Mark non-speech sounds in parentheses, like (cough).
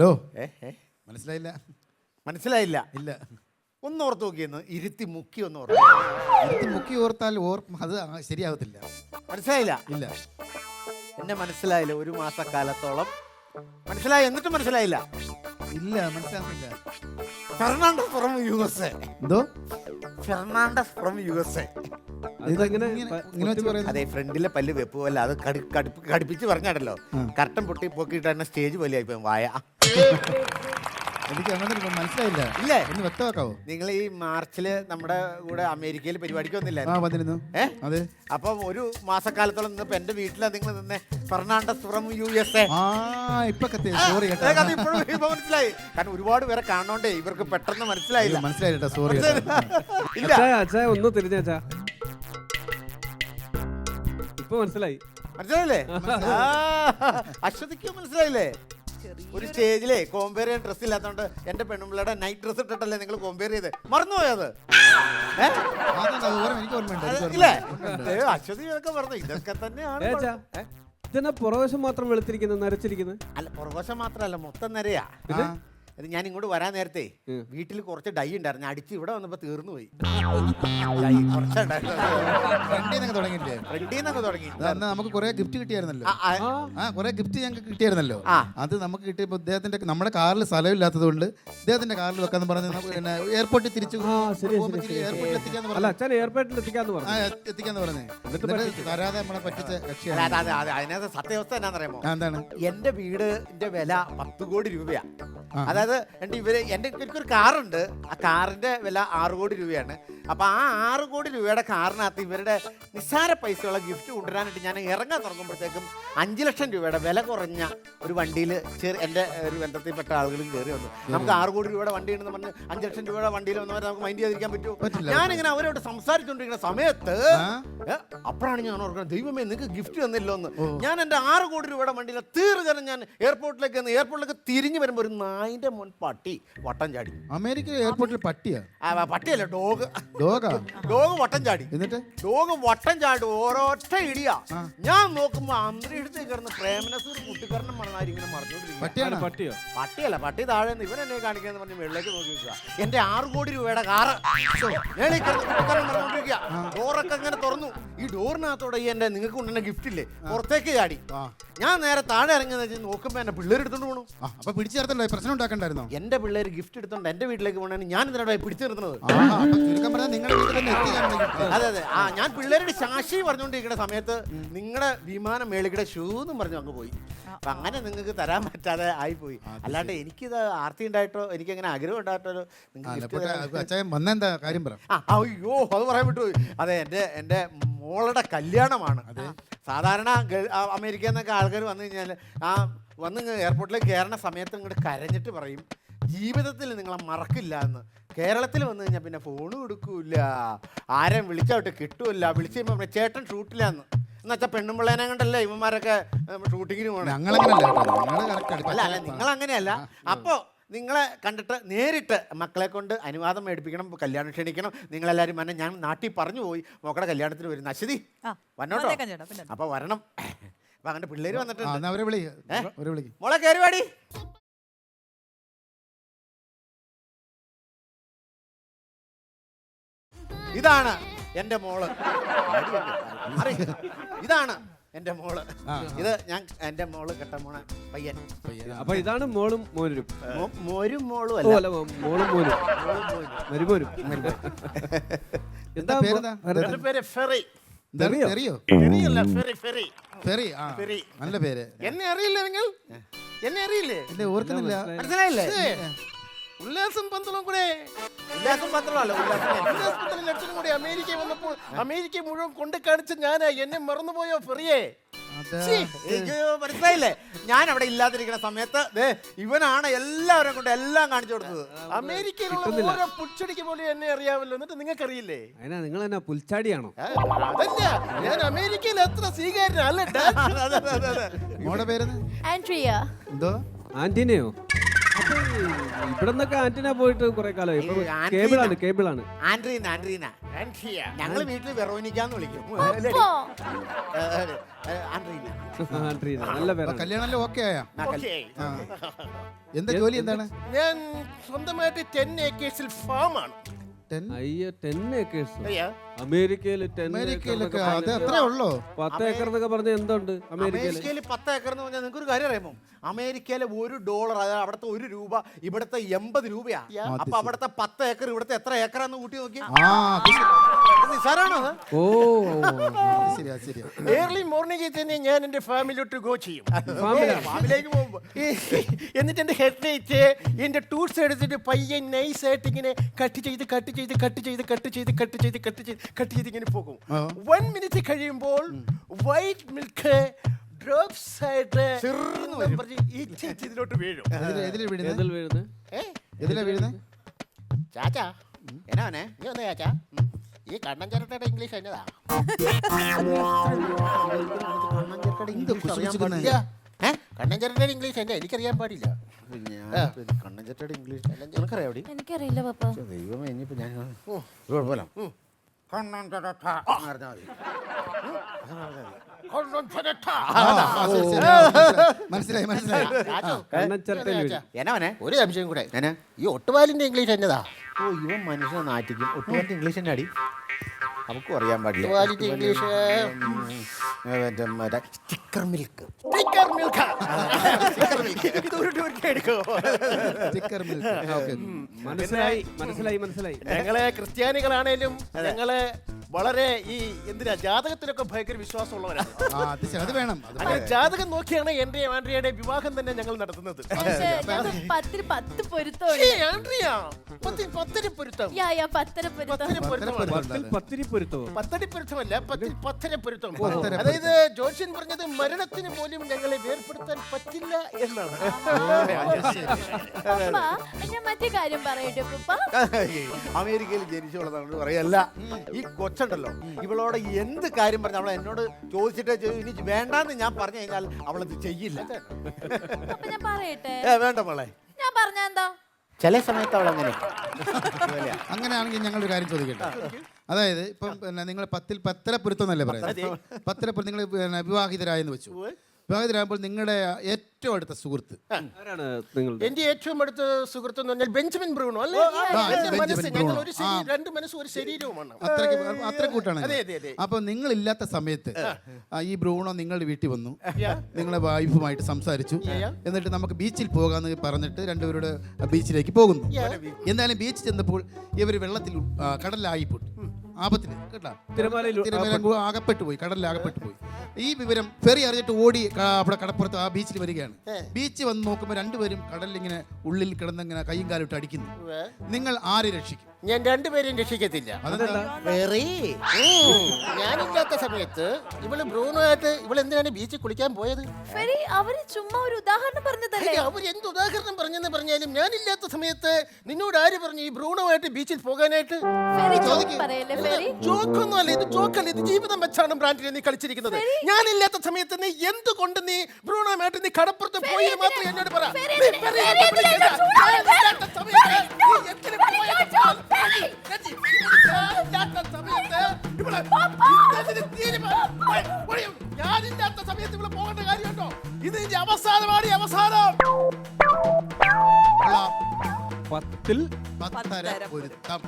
Hello? മനസ്സിലായില്ല? മനസ്സിലായില്ല. ഇല്ല. ഒന്ന് ഓർത്ത് നോക്കിയെന്ന് ഇരുത്തി മുക്കി ഒന്ന് ഓർത്ത്. ഇരുത്തി മുക്കി ഓർത്താൽ ഓർ അത് ശരിയാവത്തില്ല. മനസ്സിലായില്ല? ഇല്ല. എന്നെ മനസ്സിലായില്ല ഒരു മാസക്കാലത്തോളം. മനസ്സിലായി? എന്നിട്ട് മനസ്സിലായില്ല. ഇല്ല മനസ്സിലാവുന്നില്ല. Fernandez from U S A എന്തോ? Fernandez from U S A അതെ ഫ്രണ്ടിലെ പല്ല് വെപ്പ് പോലെ അത് കടി കടുപ്പ് കടുപ്പിച്ച് പറഞ്ഞാടല്ലോ. കർട്ടൻ പൊട്ടി പൊക്കിയിട്ട് തന്നെ സ്റ്റേജ് പോലെ ആയിപ്പോ വായ. എനിക്ക് അങ്ങനെ ഒരു മനസ്സിലായില്ല. ഇല്ല? ഒന്ന് വ്യക്തമാക്കാവോ? നിങ്ങൾ ഈ മാർച്ചിൽ നമ്മുടെ കൂടെ അമേരിക്കയിൽ പരിപാടിക്ക് വന്നില്ല? ആ വന്നിരുന്നു. ഏ? അതെ. അപ്പം ഒരു മാസക്കാലത്തോളം നിന്നപ്പോ എന്റെ വീട്ടിലാ നിങ്ങൾ നിന്നെ Fernandez from U S A. ആ ഇപ്പൊ കത്തി സോറി മനസ്സിലായി. കാരണം ഒരുപാട് പേരെ കാണോണ്ടേ ഇവർക്ക് പെട്ടെന്ന് മനസ്സിലായില്ല. മനസ്സിലായിട്ടോ സോറി ഇല്ല. അച്ഛാ അച്ഛാ ഒന്ന് തിരിഞ്ഞാ അച്ഛാ ഇപ്പൊ മനസ്സിലായി. മനസ്സിലായില്ലേ? ആ, അശ്വതിക്ക് മനസ്സിലായില്ലേ? ഒരു സ്റ്റേജിലെ കോമ്പയർ ചെയ്യാൻ ഡ്രസ് ഇല്ലാത്തോണ്ട് എന്റെ പെണ്ണുമ്പിള്ളയുടെ നൈറ്റ് ഡ്രസ് ഇട്ടിട്ടല്ലേ നിങ്ങൾ കോമ്പയർ ചെയ്ത്? മറന്നുപോയത് അശ്വതി ഇതൊക്കെ പറഞ്ഞു ഇതൊക്കെ തന്നെയാണ് ഇതെന്നാ പുറവശം മാത്രം വെളുത്തിരിക്കുന്നത് നരച്ചിരിക്കുന്നത്? അല്ല പുറവശം മാത്രല്ല മൊത്തം നിരയാ. ഇത് ഞാൻ ഇങ്ങോട്ട് വരാൻ നേരത്തെ വീട്ടിൽ കുറച്ച് ഡൈ ഉണ്ടായിരുന്നു. അടിച്ച് ഇവിടെ വന്നപ്പോ തീർന്നു പോയി. ഡൈ കുറച്ചുണ്ടായിരുന്നു തുടങ്ങിയില്ലേ? തുടങ്ങി. അത് അന്ന് നമുക്ക് കുറെ ഗിഫ്റ്റ് കിട്ടിയായിരുന്നല്ലോ. ആ, കുറെ ഗിഫ്റ്റ് ഞങ്ങൾക്ക് കിട്ടിയായിരുന്നല്ലോ. അത് നമുക്ക് കിട്ടിയപ്പോൾ അദ്ദേഹത്തിന്റെ നമ്മുടെ കാറിൽ സ്ഥലമില്ലാത്തത് കൊണ്ട് ഇദ്ദേഹത്തിന്റെ കാറിൽ വെക്കാന്ന് പറഞ്ഞ് നമുക്ക് പിന്നെ എയർപോർട്ടിൽ തിരിച്ചു ആ, ശരി, ശരി, എയർപോർട്ടിൽ എത്തിക്കാന്ന് അല്ല പറഞ്ഞു. അച്ഛൻ എയർപോർട്ടിൽ എത്തിക്കാന്ന് പറഞ്ഞു. എത്തിക്കാന്ന് പറഞ്ഞു. എന്നിട്ട് എന്നിട്ട് തരാതെ നമ്മളെ പറ്റിച്ച കക്ഷിയാണ്. അത് അത് അത് അതിനകത്ത് സത്യാവസ്ഥ എന്നാന്നറിയാമോ? എന്താണ്? എന്റെ വീടിന്റെ വില പത്ത് കോടി രൂപയാ. ആ. അതായത് എന്റെ ഇവർ എന്റെ എനിക്കൊരു കാറുണ്ട്. ആ കാറിന്റെ വില ആറ് കോടി രൂപയാണ്. അപ്പോൾ ആ ആറ് കോടി രൂപയുടെ കാറിനകത്ത് ഇവരുടെ നിസ്സാര പൈസയുള്ള ഗിഫ്റ്റ് കൊണ്ടുവരാനായിട്ട് ഞാൻ ഇറങ്ങാൻ തുടങ്ങുമ്പോഴത്തേക്കും അഞ്ച് ലക്ഷം രൂപയുടെ വില കുറഞ്ഞ ഒരു വണ്ടിയിൽ ചെറിയ എന്റെ ഒരു ബന്ധത്തിൽപ്പെട്ട ആളുകളും കയറി വന്നു. നമുക്ക് ആറ് കോടി രൂപയുടെ വണ്ടി ഉണ്ടെന്ന് പറഞ്ഞ് അഞ്ച് ലക്ഷം രൂപയുടെ വണ്ടിയിൽ വന്നവരെ നമുക്ക് മൈൻഡ് ചെയ്തിരിക്കാൻ പറ്റുമോ? പറ്റില്ല. ഞാനിങ്ങനെ അവരോട് സംസാരിച്ചുകൊണ്ടിരിക്കുന്ന സമയത്ത് അപ്പോഴാണ് ഞാൻ ഓർക്കുന്നത് ദൈവമേ നിങ്ങൾക്ക് ഗിഫ്റ്റ് തന്നില്ലോ എന്ന് ഞാൻ എന്റെ ആറ് കോടി രൂപയുടെ വണ്ടിയിൽ തീർച്ചയായും ഞാൻ എയർപോർട്ടിലേക്ക് എയർപോർട്ടിലേക്ക് തിരിഞ്ഞു വരുമ്പോൾ ഒരു നായിന്റെ മുൻ പട്ടി വട്ടം ചാടി. അമേരിക്ക എയർപോർട്ടിൽ പട്ടിയാ? ആ, പട്ടിയല്ല ഡോഗ്. ഡോഗാ? ഡോഗ് വട്ടം ചാടി. എന്നിട്ട്? ഡോഗ് വട്ടം ചാടി ഓരോറ്റ ഇടിയാ. ഞാൻ നോക്കുമ്പോ അന്തരീക്ഷത്തിൽ കിടന്ന് പ്രേമനസൂർ കുട്ടിക്കാരനും മണനാരി ഇങ്ങനെ മറിഞ്ഞോണ്ടിരിക്കുക പട്ടിയാണ്? പട്ടിയോ? പട്ടിയല്ല പട്ടി താഴെ നിന്ന് ഇവൻ എന്നെ കാണിക്കാന്ന് പറഞ്ഞ് വെള്ളേക്ക് നോക്കി വെക്കുക. എന്റെ ആറ് കോടി രൂപയുടെ കാറ്. ഞാൻ കിടന്ന് കുട്ടിക്കരണം മറിഞ്ഞോണ്ടിരിക്കുക ഡോറൊക്കെ അങ്ങനെ തുറന്നു. ഈ ഡോറിനകത്തോടെ ഈ എന്റെ നിങ്ങൾക്ക് കൊണ്ടുവന്ന ഗിഫ്റ്റ് ഇല്ലേ? പുറത്തേക്ക് ചാടി. ആ. ഞാൻ നേരെ താഴെ ഇറങ്ങിയെന്ന് വെച്ചാൽ നോക്കുമ്പോ എന്നെ പിള്ളേർ എടുത്തോണ്ട് പോണു. ആ, അപ്പൊ പിടിച്ചു ചേർത്തല്ലോ പ്രശ്നം ഉണ്ടാക്കണ്ടായിരുന്നോ? എന്റെ പിള്ളേർ ഗിഫ്റ്റ് എടുത്തോണ്ട് എന്റെ വീട്ടിലേക്ക് പോകണേ ഞാൻ ഇതിനോട് പിടിച്ചു നിർത്തുന്നത്. ആ അപ്പൊ ചുരുക്കം പറഞ്ഞാൽ നിങ്ങളുടെ വീട്ടിൽ തന്നെ അതെ അതെ ആ ഞാൻ പിള്ളേരുടെ ശാശി പറഞ്ഞുകൊണ്ടിരിക്കുന്ന സമയത്ത് നിങ്ങളുടെ വിമാനം മേളിക്കടെ ഷൂ എന്നും പറഞ്ഞു അങ്ങ് പോയി. അപ്പൊ അങ്ങനെ നിങ്ങൾക്ക് തരാൻ പറ്റാതെ ആയിപ്പോയി. അല്ലാണ്ട് എനിക്കിത് ആർത്തി ഉണ്ടായിട്ടോ എനിക്ക് അങ്ങനെ ആഗ്രഹം ഉണ്ടായിട്ടോ നിങ്ങൾക്ക് gift വന്നെന്താ? കാര്യം പറ. ആ അയ്യോ അത് പറയാൻ വിട്ടുപോയി. അതെ എന്റെ എന്റെ മോളുടെ കല്യാണമാണ്. സാധാരണ അമേരിക്ക എന്നൊക്കെ അമേരിക്കയിൽ നിന്നൊക്കെ ആൾക്കാർ വന്നു കഴിഞ്ഞാൽ ആ വന്ന് എയർപോർട്ടിലേക്ക് കയറുന്ന സമയത്ത് ഇങ്ങോട്ട് കരഞ്ഞിട്ട് പറയും ജീവിതത്തിൽ നിങ്ങളെ മറക്കില്ല എന്ന്. കേരളത്തിൽ വന്നു കഴിഞ്ഞാൽ പിന്നെ ഫോൺ കൊടുക്കൂല ആരെയും വിളിച്ചോട്ട് കിട്ടൂല വിളിച്ച് കഴിയുമ്പോൾ ചേട്ടൻ ഷൂട്ടിലാന്ന് എന്നുവെച്ചാൽ പെണ്ണുമ്പിള്ളേനെ കണ്ടല്ലേ ഇവന്മാരൊക്കെ ഷൂട്ടിങ്ങിന് പോകണം അല്ല അല്ല നിങ്ങൾ അങ്ങനെയല്ല അപ്പോ നിങ്ങളെ കണ്ടിട്ട് നേരിട്ട് മക്കളെ കൊണ്ട് അനുവാദം മേടിപ്പിക്കണം കല്യാണം ക്ഷണിക്കണം. നിങ്ങളെല്ലാവരും വന്നെ ഞാൻ നാട്ടിൽ പറഞ്ഞു പോയി. മോക്കടെ കല്യാണത്തിന് വരുന്ന അശ്വതി ആ, വന്നോട്ടോ. അപ്പോൾ അപ്പൊ വരണം. അപ്പൊ അങ്ങനെ പിള്ളേര് വന്നിട്ടുണ്ട്. മോളെ കയറി വാടി. ഇതാണ് എന്റെ മോൾ. (laughs) ഇതാണ് എന്റെ മോൾ. ഇത് ഞാൻ എന്റെ മോൾ കെട്ട മോളെ പയ്യൻ. അപ്പൊ ഇതാണ് മോളും മോനും മോരും മോളും അല്ല. മോളും മോനും. മരുമോനും. എന്താ പേര് ഫെറി. നല്ല പേര്. എന്നെ അറിയില്ല നിങ്ങൾ? എന്നെ അറിയില്ലേ? ഓർക്കുന്നില്ല. മനസ്സിലായില്ലേ. ഉല്ലാസം പന്തളം കൂടെ. ഉല്ലാസം പന്തളമല്ല ഉല്ലാസം ഉല്ലാസം പന്തളം ലക്ഷണം കൂടെ അമേരിക്ക വന്നപ്പോൾ അമേരിക്ക മുഴുവൻ കൊണ്ട് കാണിച്ച ഞാൻ എന്നെ മറന്നുപോയോ ഫെറിയേ? എനിക്ക് മനസ്സിലായില്ലേ? ഞാൻ അവിടെ ഇല്ലാതിരിക്കുന്ന സമയത്ത് ദേ ഇവനാണ് എല്ലാവരും കൊണ്ട് എല്ലാം കാണിച്ചു കൊടുത്തത്. അമേരിക്കയിലുള്ള. ഓരോ പുച്ചടിക്ക് പോലും എന്നെ അറിയാമല്ലോ. എന്നിട്ട് നിങ്ങൾക്ക് അറിയില്ലേ അതിനാ നിങ്ങൾ എന്നാ പുൽച്ചാടിയാണോ? അതല്ല. ഞാൻ അമേരിക്കയിൽ എത്ര സ്വീകാര്യനല്ല മോടെ പേരെന്ന് ആൻഡ്രിയ. എന്തോ ആന്റിനെയോ അപ്പൊ ഇവിടെ നിന്നൊക്കെ ആന്റിന പോയിട്ട് കുറെ കാലമായി. ഇപ്പൊ ആണ് ആന്റീന. കേബിളാണ് കേബിളാണ്. ആൻഡ്രീന ആൻഡ്രീന ഞങ്ങൾ വീട്ടിൽ വെറോനിക്കാന്ന് വിളിക്കും. അപ്പോ ഏ, ഏ, ഏ, ആൻഡ്രീന ആന്റീന നല്ല അപ്പൊ പേരാണ് കല്യാണം ഓക്കെ ആയാ? ആ എന്താ ജോലി എന്താണ്? ഞാൻ സ്വന്തമായിട്ട് ടെൻ ഏക്കേഴ്സിൽ ഫാമാണ്. ടെൻ അയ്യോ ടെൻ ഏക്കേഴ്സ് അയ്യാ. അമേരിക്കയിൽ ടെൻ അമേരിക്കയിലൊക്കെ അത് അത്രേ ഉള്ളോ? പത്ത് ഏക്കർ എന്നൊക്കെ പറഞ്ഞ എന്തുണ്ട് അമേരിക്കയിൽ അമേരിക്കയിൽ പത്ത് ഏക്കർ എന്ന് പറഞ്ഞാൽ നിങ്ങൾക്ക് ഒരു കാര്യം അറിയാമോ? അമേരിക്കയിലെ ഒരു ഡോളർ അതായത് അവിടുത്തെ ഒരു രൂപ ഇവിടുത്തെ എൺപത് രൂപയാ. അപ്പൊ അവിടുത്തെ പത്ത് ഏക്കർ ഇവിടുത്തെ എത്ര ഏക്കറാന്ന് കൂട്ടി നോക്കി ആ അത് ശരി. നിസാരാണോ അത്? ഓ. ശരിയാ ശരിയാ. ഏർലി മോർണിംഗിൽ തന്നെ ഞാൻ എന്റെ ഫാമിലിയോട്ട് ഗോ ചെയ്യും. ഫാമിലേക്ക് പോകുമ്പോ. എന്നിട്ട് എന്റെ ഹെഡ്ലൈറ്റ് എന്റെ ടൂൾസ് എടുത്തിട്ട് പയ്യെ നൈസ് ആയിട്ട് ഇങ്ങനെ കട്ട് ചെയ്ത് കട്ട് ചെയ്ത് കട്ട് ചെയ്ത് കട്ട് ചെയ്ത് കട്ട് ചെയ്ത് കട്ട് ചെയ്ത് കട്ട് ചെയ്ത് ഇങ്ങനെ പോകും. ആ. വൺ മിനിറ്റ് കഴിയുമ്പോൾ വൈറ്റ് മിൽക്ക് ഡ്രോപ്സ് ആയിട്ട് ചെറുന്ന് എന്നും പറഞ്ഞ് ഈ ചേച്ചി ഇതിലോട്ട് വീഴും. എതിലെ എതിലെ വീഴുന്നത് എതിലെ വീഴുന്നത് ചാച്ചാ എന്നാവനെ നീ ഒന്ന് ചാച്ചാ? ഈ കണ്ണൻ ചിരട്ടയുടെ ഇംഗ്ലീഷ് എന്നതാ? ഏ? കണ്ണൻ ചിരട്ടയുടെ ഇംഗ്ലീഷ് എന്നെ എനിക്കറിയാൻ പാടില്ല. കണ്ണഞ്ചട്ടയുടെ ഇംഗ്ലീഷ് എനിക്കറിയാം എനിക്കറിയില്ല പപ്പ. ദൈവമേ ഇനിയിപ്പോ ഞാൻ കുഴപ്പമില്ല. കണ്ണഞ്ചട്ട പറഞ്ഞാൽ മതി കണ്ണൻ ചേട്ട ആ, ശരി, ശരി. മനസ്സിലായി മനസ്സിലായി എന്നാവനെ ഒരു സംശയം കൂടെ ഞാൻ ഈ ഒട്ടുപാലിന്റെ ഇംഗ്ലീഷ് എന്നതാ ഓ ഇവൻ മനുഷ്യനെ നാറ്റിക്കും ഒട്ടുപാലിന്റെ ഇംഗ്ലീഷ് തന്നെ അടി നമുക്കും അറിയാൻ പാടില്ല ഒട്ടുപാലിന്റെ ഇംഗ്ലീഷ് മറ്റേ മറ്റേ sticker milk sticker milk sticker milk മനസ്സിലായി മനസ്സിലായി മനസ്സിലായി. ഞങ്ങളെ ക്രിസ്ത്യാനികളാണേലും ഞങ്ങളെ വളരെ ഈ എന്തിനാ ജാതകത്തിലൊക്കെ ഭയങ്കര വിശ്വാസമുള്ളവരാണ് ആ അത് ശരി അത് വേണം അത് അങ്ങനെ ജാതകം നോക്കിയാണ് എന്റെ ആൻഡ്രിയയുടെ വിവാഹം തന്നെ ഞങ്ങൾ നടത്തുന്നത്. പക്ഷേ ഞങ്ങൾക്ക് പത്തിന് പത്ത് പൊരുത്തമുണ്ട് ഏയ്, ആൻഡ്രിയ? പത്തി പത്തരി പൊരുത്തം. യാ യാ പത്തര പൊരുത്തം. പത്തരി പൊരുത്തമാണ് പത്തിൽ പത്തിരി പൊരുത്തോ പത്തടി പൊരുത്തമല്ല പത്തിൽ പത്തര പൊരുത്തം. പത്തര അതായത് ജോഷ്യൻ പറഞ്ഞത് മരണത്തിന് പോലും ഞങ്ങളെ വേർപ്പെടുത്താൻ പറ്റില്ല എന്നാണ്. പപ്പ ഞാൻ മറ്റേ കാര്യം പറയട്ടെ പപ്പ? അമേരിക്കയിൽ ജനിച്ചുള്ളതാണ് പറയല്ല ഈ കൊച്ചുണ്ടല്ലോ ഇവളോട് എന്ത് കാര്യം പറഞ്ഞ അവൾ എന്നോട് ചോദിച്ചിട്ടേ ചെയ്യൂ. ഇനി വേണ്ടാന്ന് ഞാൻ പറഞ്ഞു കഴിഞ്ഞാൽ അവളത് ചെയ്യില്ല. ഞാൻ പറയട്ടെ? ഏ വേണ്ട മോളെ. ഞാൻ പറഞ്ഞ എന്താ? ചില സമയത്ത് അവൾ അങ്ങനെ. അങ്ങനെയാണെങ്കിൽ ഞങ്ങളൊരു കാര്യം ചോദിക്കട്ടെ? അതായത് ഇപ്പം പിന്നെ നിങ്ങൾ പത്തിൽ പത്തര പൊരുത്തം എന്നല്ലേ പറയുന്നത്? പത്തര പൊരുത്തം നിങ്ങൾ പിന്നെ വിവാഹിതരായെന്ന് വെച്ചു. വിവാഹിതരാകുമ്പോൾ നിങ്ങളുടെ ഏറ്റവും അടുത്ത സുഹൃത്ത്. ആരാണ് നിങ്ങളുടെ? എന്റെ ഏറ്റവും അടുത്ത സുഹൃത്ത് എന്ന് പറഞ്ഞാൽ ബെഞ്ചമിൻ ബ്രൂണോ? അല്ലേ? ആ, എന്റെ ബെഞ്ചമിൻ മനസ്സ് ഞങ്ങൾ ബ്രൂണോ. ഒരു ശരീരം രണ്ട് മനസ്സും ഒരു ശരീരവുമാണ്. അത്രയ്ക്ക് അത്ര കൂട്ടാണ് അതെ, അതെ, അതെ. അപ്പൊ നിങ്ങൾ ഇല്ലാത്ത സമയത്ത് ആ, ഈ ബ്രൂണോ നിങ്ങളുടെ വീട്ടിൽ വന്നു. നിങ്ങളെ വൈഫുമായിട്ട് സംസാരിച്ചു. എന്നിട്ട് നമുക്ക് ബീച്ചിൽ പോകാന്ന് പറഞ്ഞിട്ട് രണ്ടുപേരുടെ ബീച്ചിലേക്ക് പോകുന്നു. എന്തായാലും ബീച്ച് ചെന്നപ്പോൾ ഇവർ വെള്ളത്തിൽ ആ, കടലിലായിപ്പോയി ആപത്തിന് കേട്ടോ? തിരമാലയിൽ തിരുമല അകപ്പെട്ടു പോയി കടലിൽ അകപ്പെട്ടു പോയി ഈ വിവരം ഫെറി അറിഞ്ഞിട്ട് ഓടി അവിടെ കടപ്പുറത്ത് ആ ബീച്ചിൽ വരികയാണ്. ബീച്ച് വന്ന് നോക്കുമ്പോൾ രണ്ടുപേരും കടലിൽ ഇങ്ങനെ ഉള്ളിൽ കിടന്നിങ്ങനെ കൈയും കാലിട്ട് അടിക്കുന്നു നിങ്ങൾ ആരെ രക്ഷിക്കും? ഞാൻ രണ്ടുപേരെയും രക്ഷിക്കത്തില്ല ഞാനില്ലാത്ത സമയത്ത് ഇവൾ ബ്രൂണോ ആയിട്ട് ഇവൾ എന്തിനാണ് ബീച്ചിൽ കുളിക്കാൻ പോയത് അവർ ചുമ്മാ ഒരു ഉദാഹരണം പറഞ്ഞതല്ലേ അവർ എന്ത് ഉദാഹരണം പറഞ്ഞെന്ന് പറഞ്ഞാലും ഞാനില്ലാത്ത സമയത്ത് നിന്നോട് ആര് പറഞ്ഞു ഈ ബ്രൂണോ ആയിട്ട് ബീച്ചിൽ പോകാനായിട്ട് പറയല്ലേ ജോക്കൊന്നും അല്ല ഇത് ജോക്കല്ല ഇത് ജീവിതം വെച്ചാണ് ബ്രാൻഡിൽ നീ കളിച്ചിരിക്കുന്നത് ഞാനില്ലാത്ത സമയത്ത് നീ എന്തുകൊണ്ട് നീ ബ്രൂണുമായിട്ട് നീ കടപ്പുറത്ത് പോയി? മാത്രം എന്നോട് പറ നീ എന്തിനാ? എന്തിനാ? എന്തിന് ഇവൾ ഇതിന് തീരുമാനം. പോയി. ഞാനില്ലാത്ത സമയത്ത് ഇവിടെ പോകേണ്ട കാര്യമുണ്ടോ ഇത് ഇനി അവസാനമാണ് ഈ അവസാനം കൊള്ളാം. പത്തിൽ പത്തര പൊരുത്തം